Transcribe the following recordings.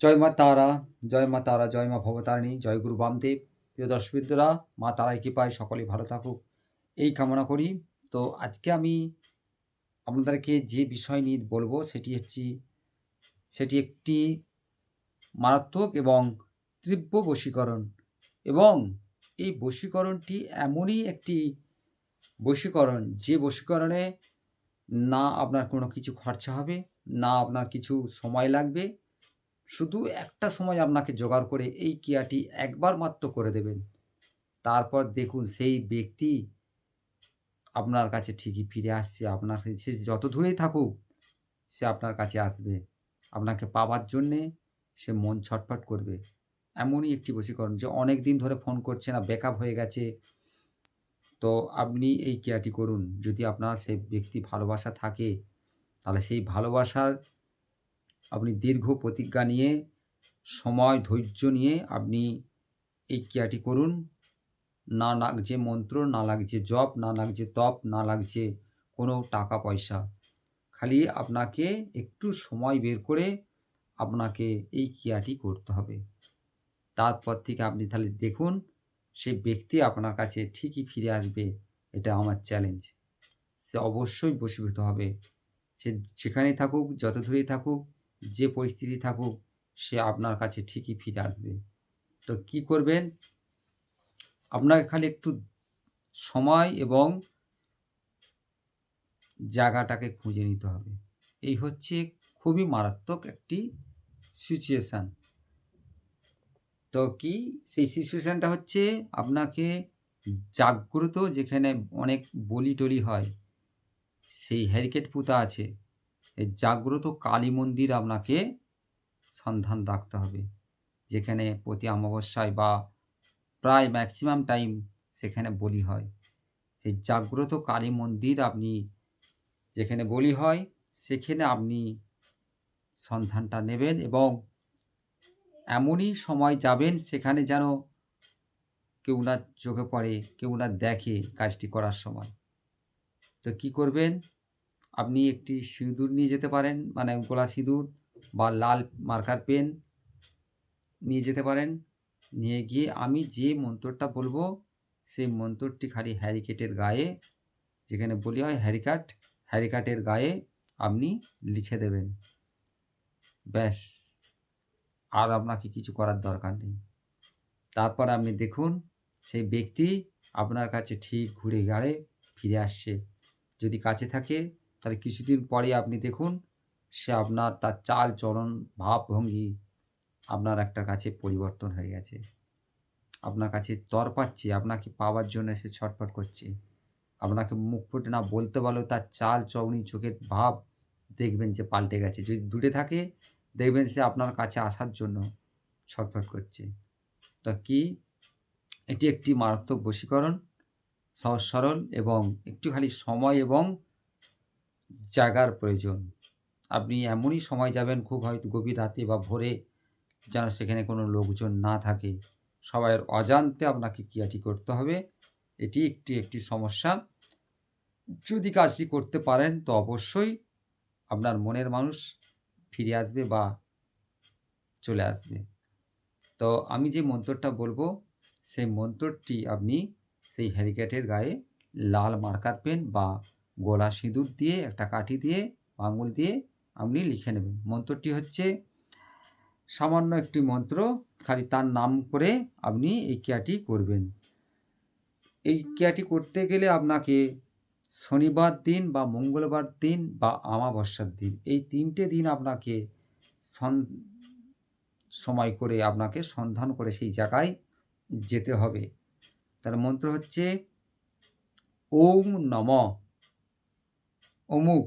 জয় মা তারা, জয় মা তারা, জয় মা ভবতারিণী, জয় গুরু বামদেব। প্রিয় দর্শকবৃন্দরা, মা তারাই কৃপায় সকলেই ভালো থাকুক। এই কামনা করি। তো আজকে আমি আপনাদেরকে যে বিষয় নিয়ে বলব, সেটি হচ্ছে, সেটি একটি মারাত্মক এবং তীব্র বশীকরণ। এবং এই বশীকরণটি এমনই একটি বশীকরণ, যে বশীকরণে না আপনার কোনো কিছু খরচা হবে, না আপনার কিছু সময় লাগবে শুধু একটা সময় আপনাকে জোগাড় করে এই ক্রিয়াটি একবার মাত্র করে দেবেন। তারপর দেখুন সেই ব্যক্তি আপনার কাছে ঠিকই ফিরে আসছে, আপনার কাছে যত দূরেই থাকুক, সে আপনার কাছে আসবে। আপনাকে পাওয়ার জন্যে সে মন ছটফট করবে। এমনই একটি বশীকরণ যে অনেক দিন ধরে ফোন করছে না, ব্যাকআপ হয়ে গেছে। তো আপনি এই ক্রিয়াটি করুন। যদি আপনার সেই ব্যক্তি ভালোবাসা থাকে, তাহলে সেই ভালোবাসার আপনি দীর্ঘ প্রতিজ্ঞা নিয়ে, সময় ধৈর্য নিয়ে আপনি এই ক্রিয়াটি করুন। না লাগছে মন্ত্র, না লাগছে জপ, না লাগছে তপ, না লাগছে কোনো টাকা পয়সা। খালি আপনাকে একটু সময় বের করে আপনাকে এই ক্রিয়াটি করতে হবে। তারপর থেকে আপনি তাহলে দেখুন, সে ব্যক্তি আপনার কাছে ঠিকই ফিরে আসবে, এটা আমার চ্যালেঞ্জ সে অবশ্যই বশীভূত হবে। সে যেখানেই থাকুক, যত দূরেই থাকুক যে পরিস্থিতি থাকুক, সে আপনার কাছে ঠিকই ফিরে আসবে। তো কি করবেন? আপনাকে খালি একটু সময় এবং জায়গাটাকে খুঁজে নিতে হবে। এই হচ্ছে খুবই মারাত্মক একটি সিচুয়েশান তো কি? সেই সিচুয়েশানটা হচ্ছে আপনাকে জাগ্রত, যেখানে অনেক বলি টলি হয়। সেই হ্যারিকেট পুঁতা আছে। এই জাগ্রত কালী মন্দির আপনাকে সন্ধান রাখতে হবে। যেখানে প্রতি অমাবস্যায় বা প্রায় ম্যাক্সিমাম টাইম সেখানে বলি হয়। সেই জাগ্রত কালী মন্দির আপনি যেখানে বলি হয়, সেখানে আপনি সন্ধানটা নেবেন এবং এমনই সময় যাবেন সেখানে যেন কেউ না চোখে পড়ে, কেউ না দেখে কাজটি করার সময়। তো কি করবেন? আপনি একটি সিঁদুর নিয়ে যেতে পারেন মানে গোলা সিঁদুর বা লাল মার্কার পেন নিয়ে যেতে পারেন। নিয়ে গিয়ে আমি যে মন্ত্রটা বলব, সেই মন্ত্রটি খালি হ্যারিকেটের গায়ে, যেখানে বলি হয় হ্যারিকাট, হ্যারিকাটের গায়ে আপনি লিখে দেবেন। ব্যাস, আর আপনাকে কিছু করার দরকার নেই। তারপর আপনি দেখুন, সেই ব্যক্তি আপনার কাছে ঠিক ঘুরে গাড়ে ফিরে আসছে। যদি কাছে থাকে তাহলে কিছুদিন পরে আপনি দেখুন, সে আপনার তার চাল চলন ভাবভঙ্গি আপনার একটা কাছে পরিবর্তন হয়ে গেছে। আপনার কাছে তর পাচ্ছে, আপনাকে পাওয়ার জন্য সে ছটফট করছে। আপনাকে মুখ ফুটে না বলতে পারলেও তার চাল চৌনি চোখের ভাব দেখবেন যে পাল্টে গেছে। যদি দূরে থাকে, দেখবেন সে আপনার কাছে আসার জন্য ছটফট করছে। তো কি? এটি একটি মারাত্মক বশীকরণ সহজ সরল এবং একটু খালি সময় এবং জায়গার প্রয়োজন। আপনি এমনই সময় যাবেন খুব হয়তো গভীর রাতে বা ভোরে যেন সেখানে কোনো লোকজন না থাকে। সবাইয়ের অজান্তে আপনাকে ক্রিয়াটি করতে হবে। এটি একটি একটি সমস্যা। যদি কাজটি করতে পারেন, তো অবশ্যই আপনার মনের মানুষ ফিরে আসবে বা চলে আসবে। তো আমি যে মন্ত্রটা বলব, সেই মন্ত্রটি আপনি সেই হ্যারিকেটের গায়ে লাল মার্কার পেন বা গোলা সিঁদুর দিয়ে, একটা কাঠি দিয়ে, আঙুল দিয়ে আপনি লিখে নেবেন। মন্ত্রটি হচ্ছে, সামান্য একটি মন্ত্র, খালি তার নাম করে আপনি এই ক্রিয়াটি করবেন। এই ক্রিয়াটি করতে গেলে আপনাকে শনিবার দিন বা মঙ্গলবার দিন বা আমাবস্যার দিন, এই তিনটে দিন আপনাকে সময় করে আপনাকে সন্ধান করে সেই জায়গায় যেতে হবে। তার মন্ত্র হচ্ছে, ওম নম। অমুক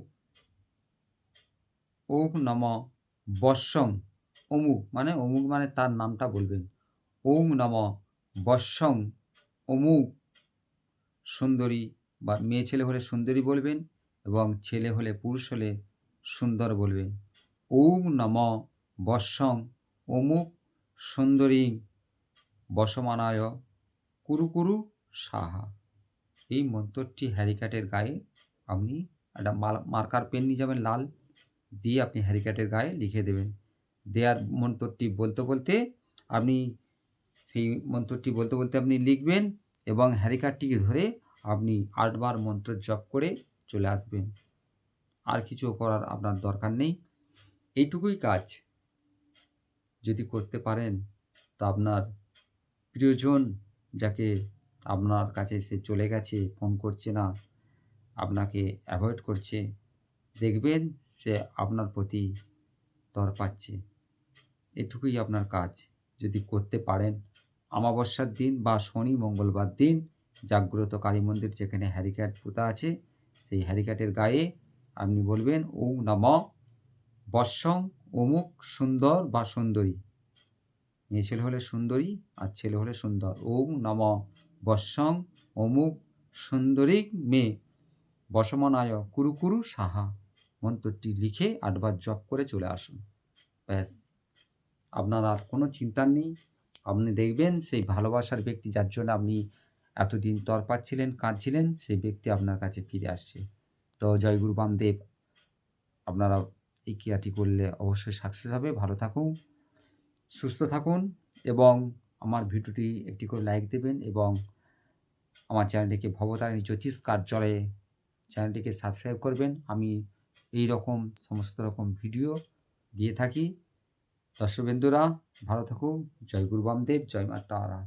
ওম নম। বৎসং। অমুক মানে অমুক মানে তার নামটা বলবেন। ওম নম। বৎসং। অমুক সুন্দরী বা মেয়ে ছেলে হলে সুন্দরী বলবেন এবং ছেলে হলে পুরুষ হলে সুন্দর বলবেন। ওম নম। বৎসং। অমুক সুন্দরী। বসমানায়। কুরু কুরু সাহা। এই মন্ত্রটি হ্যারিকাটের গায়ে আপনি একটা মার্কার পেন নিয়ে যাবেন লাল, দিয়ে আপনি হ্যারিকাটের গায়ে লিখে দেবেন। দেয়ার মন্ত্রটি বলতে বলতে আপনি, সেই মন্ত্রটি বলতে বলতে আপনি লিখবেন এবং হ্যারি কার্ডটিকে ধরে আপনি আটবার মন্ত্র জপ করে চলে আসবেন। আর কিছু করার আপনার দরকার নেই। এইটুকুই কাজ যদি করতে পারেন, তো আপনার প্রিয়জন যাকে আপনার কাছে সে চলে গেছে, ফোন করছে না আপনাকে অ্যাভয়েড করছে, দেখবেন সে আপনার প্রতি তর পাচ্ছে। এটুকুই আপনার কাজ। যদি করতে পারেন, অমাবস্যার দিন বা শনি মঙ্গলবার দিন জাগ্রত কালী মন্দির যেখানে হ্যারিক্যাট পোতা আছে, সেই হ্যারিক্যাটের গায়ে আপনি বলবেন ওম নম বৎসং অমুক সুন্দর বা সুন্দরী। মেয়ে ছেলে হলে সুন্দরী আর ছেলে হলে সুন্দর। ওম নম বৎসং অমুক সুন্দরী মেয়ে। বসমনায় কুরু কুরু সাহা। মন্ত্রটি লিখে আটবার জপ করে চলে আসুন। ব্যাস, আপনার আর কোনো চিন্তার নেই। আপনি দেখবেন সেই ভালোবাসার ব্যক্তি যার জন্য আপনি এতদিন তর পাচ্ছিলেন কাঁদছিলেন, সেই ব্যক্তি আপনার কাছে ফিরে আসছে। তো জয় গুরু বামদেব, আপনারা এই ক্রিয়াটি করলে অবশ্যই সাকসেস হবে। ভালো থাকুন, সুস্থ থাকুন এবং আমার ভিডিওটি একটি করে লাইক দেবেন এবং আমার চ্যানেলটিকে ভবতারিণী জ্যোতিষ কার্যালয়ে চ্যানেলটিকে সাবস্ক্রাইব করবেন। আমি এই রকম সমস্ত রকম ভিডিও দিয়ে থাকি। দর্শকবৃন্দুরা, ভালো থাকুন। জয় গুরু বামদেব, জয় মা তারা।